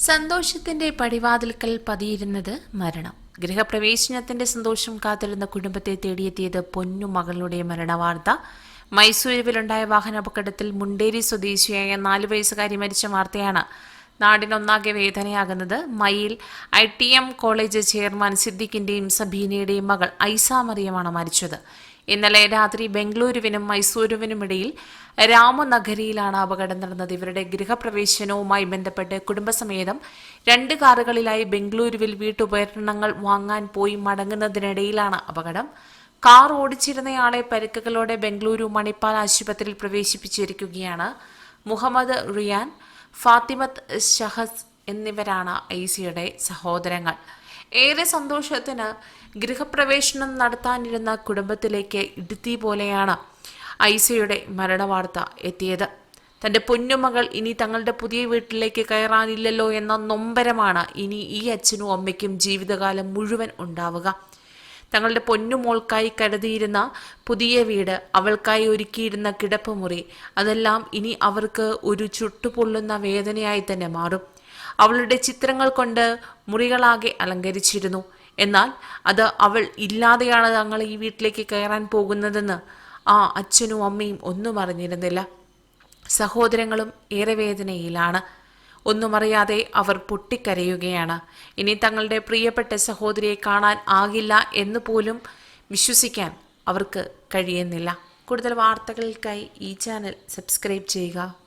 സന്തോഷത്തിന്റെ പടിവാതിൽക്കൽ പതിയിരുന്നത് മരണം. ഗൃഹപ്രവേശനത്തിന്റെ സന്തോഷം കാത്തിരുന്ന കുടുംബത്തെ തേടിയെത്തിയത് പൊന്നു മകളുടെ മരണവാർത്ത. മൈസൂരുവിലുണ്ടായ വാഹനാപകടത്തിൽ മുണ്ടേരി സ്വദേശിയായ നാലു വയസ്സുകാരി മരിച്ച വാർത്തയാണ് നാടിനൊന്നാകെ വേദനയാകുന്നത്. Mayyil I T M college chairman സിദ്ദിഖിന്റെയും സബീനയുടെയും മകൾ ഐസ മറിയമാണ് മരിച്ചത്. ഇന്നലെ രാത്രി ബംഗളൂരുവിനും മൈസൂരുവിനുമിടയിൽ രാമനഗരിയിലാണ് അപകടം നടന്നത്. ഇവരുടെ ഗൃഹപ്രവേശനവുമായി ബന്ധപ്പെട്ട് കുടുംബസമേതം രണ്ട് കാറുകളിലായി ബംഗളൂരുവിൽ വീട്ടുപകരണങ്ങൾ വാങ്ങാൻ പോയി മടങ്ങുന്നതിനിടയിലാണ് അപകടം. കാർ ഓടിച്ചിരുന്നയാളെ പരിക്കുകളോടെ ബംഗളൂരു മണിപ്പാൽ ആശുപത്രിയിൽ പ്രവേശിപ്പിച്ചിരിക്കുകയാണ്. മുഹമ്മദ് റിയാൻ ഫാത്തിമത്ത് ഷഹസ് എന്നിവരാണ് ഐസിയുടെ സഹോദരങ്ങൾ. ഏറെ സന്തോഷത്തിന് ഗൃഹപ്രവേശനം നടത്താനിരുന്ന കുടുംബത്തിലേക്ക് ഇടുത്തി പോലെയാണ് ഐസയുടെ മരണവാർത്ത എത്തിയത്. തന്റെ പൊന്നുമകൾ ഇനി തങ്ങളുടെ പുതിയ വീട്ടിലേക്ക് കയറാനില്ലല്ലോ എന്ന നൊമ്പരമാണ് ഇനി ഈ അച്ഛനും അമ്മയ്ക്കും ജീവിതകാലം മുഴുവൻ ഉണ്ടാവുക. തങ്ങളുടെ പൊന്നുമോൾക്കായി കരുതിയിരുന്ന പുതിയ വീട് അവൾക്കായി ഒരുക്കിയിരുന്ന കിടപ്പുമുറി അതെല്ലാം ഇനി അവർക്ക് ഒരു ചുട്ടുപൊള്ളുന്ന വേദനയായി തന്നെ മാറും. അവളുടെ ചിത്രങ്ങൾ കൊണ്ട് മുറികളാകെ അലങ്കരിച്ചിരുന്നു. എന്നാൽ അത് അവൾ ഇല്ലാതെയാണ് തങ്ങൾ ഈ വീട്ടിലേക്ക് കയറാൻ പോകുന്നതെന്ന് ആ അച്ഛനും അമ്മയും ഒന്നും അറിഞ്ഞിരുന്നില്ല. സഹോദരങ്ങളും ഏറെ വേദനയിലാണ്. ഒന്നും അറിയാതെ അവർ പൊട്ടിക്കരയുകയാണ്. ഇനി തങ്ങളുടെ പ്രിയപ്പെട്ട സഹോദരിയെ കാണാൻ ആകില്ല എന്ന് പോലും വിശ്വസിക്കാൻ അവർക്ക് കഴിയുന്നില്ല. കൂടുതൽ വാർത്തകൾക്കായി ഈ ചാനൽ സബ്സ്ക്രൈബ് ചെയ്യുക.